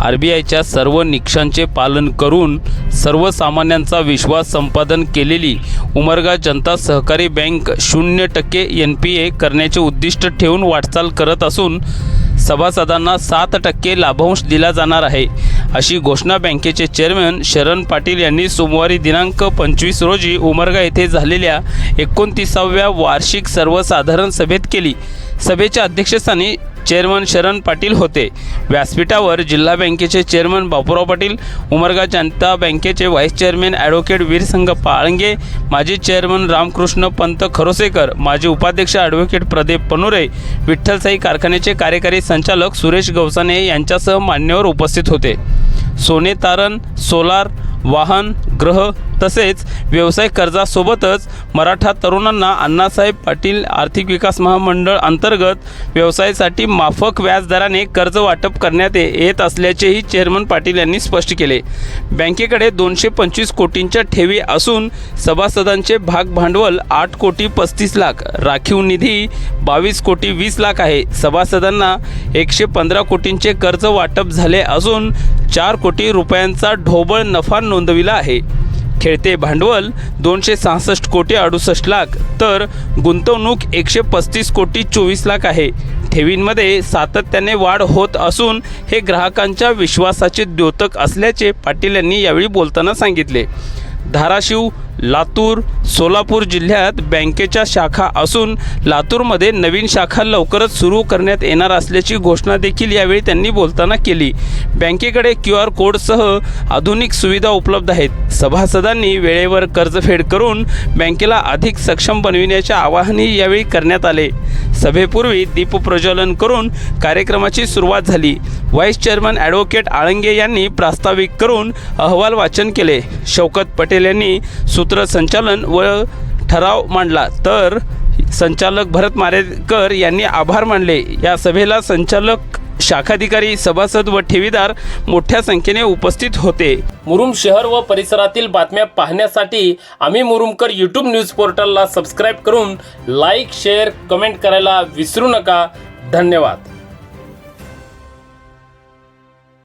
R B आयच्या सर्व निकषांचे पालन करून सर्वसामान्यांचा विश्वास संपादन केलेली उमरगा जनता सहकारी बँक शून्य टक्के एन पी ए करण्याचे उद्दिष्ट ठेवून वाटचाल करत असून सभासदांना सात टक्के लाभांश दिला जाणार आहे. अशी घोषणा बँकेचे चेअरमन शरण पाटील यांनी सोमवारी दिनांक पंचवीस रोजी उमरगा येथे झालेल्या एकोणतीसाव्या वार्षिक सर्वसाधारण सभेत केली. सभेच्या अध्यक्षस्थानी चेअरमन शरण पाटील होते. व्यासपीठावर जिल्हा बँकेचे चेअरमन बापूराव पाटील उमरगा जनता बँकेचे vice chairman advocate Veersangappa Alange माजी चेअरमन रामकृष्ण पंत खरोसेकर माजी उपाध्यक्ष ॲडव्होकेट प्रदीप पनुरे विठ्ठलसाई कारखान्याचे कार्यकारी संचालक सुरेश गवसाने यांच्यासह मान्यवर उपस्थित होते. सोने तारण सोलार वाहन ग्रह तसेच व्यवसाय कर्जासोबतच मराठा तरुणांना अण्णासाहेब पाटील आर्थिक विकास महामंडळ अंतर्गत व्यवसायासाठी माफक व्याजदराने कर्ज वाटप करण्यात येत असल्याचेही चेअरमन पाटील यांनी स्पष्ट केले. बँकेकडे दोनशे पंचवीस कोटींच्या ठेवी असून सभासदांचे भाग भांडवल आठ कोटी पस्तीस लाख राखीव निधी बावीस कोटी वीस लाख आहे. सभासदांना एकशे पंधरा कोटींचे कर्ज वाटप झाले असून चार कोटी रुपयांचा ढोबळ नफा नोंदविला आहे. खेळते भांडवल दोनशे सहासष्ट कोटी अडुसष्ट लाख तर गुंतवणूक एकशे पस्तीस कोटी चोवीस लाख आहे. ठेवींमध्ये सातत्याने वाढ होत असून हे ग्राहकांच्या विश्वासाचे द्योतक असल्याचे पाटील यांनी यावेळी बोलताना सांगितले. धाराशिव लातूर सोलापूर जिल्ह्यात बँकेच्या शाखा असून लातूरमध्ये नवीन शाखा लवकरच सुरू करण्यात येणार असल्याची घोषणा देखील यावेळी त्यांनी बोलताना केली. बँकेकडे क्यू आर कोडसह आधुनिक सुविधा उपलब्ध आहेत. सभासदांनी वेळेवर कर्जफेड करून बँकेला अधिक सक्षम बनविण्याचे आवाहनही यावेळी करण्यात आले. सभेपूर्वी दीपप्रज्वलन करून कार्यक्रमाची सुरुवात झाली. व्हाईस चेअरमन ॲडव्होकेट आळंगे यांनी प्रास्ताविक करून अहवाल वाचन केले. शौकत पटेल यांनी सूत्रसंचालन व ठराव मांडला. तर संचालक भरत मारेकर यांनी आभार मानले. या सभेला संचालक शाखाधिकारी सभासद व ठेवीदार मोठ्या संख्येने उपस्थित होते. मुरुम शहर व परिसरातील बातम्या पाहण्यासाठी आम्ही मुरुमकर यूट्यूब न्यूज पोर्टलला सबस्क्राईब करून लाईक शेअर कमेंट करायला विसरू नका. धन्यवाद.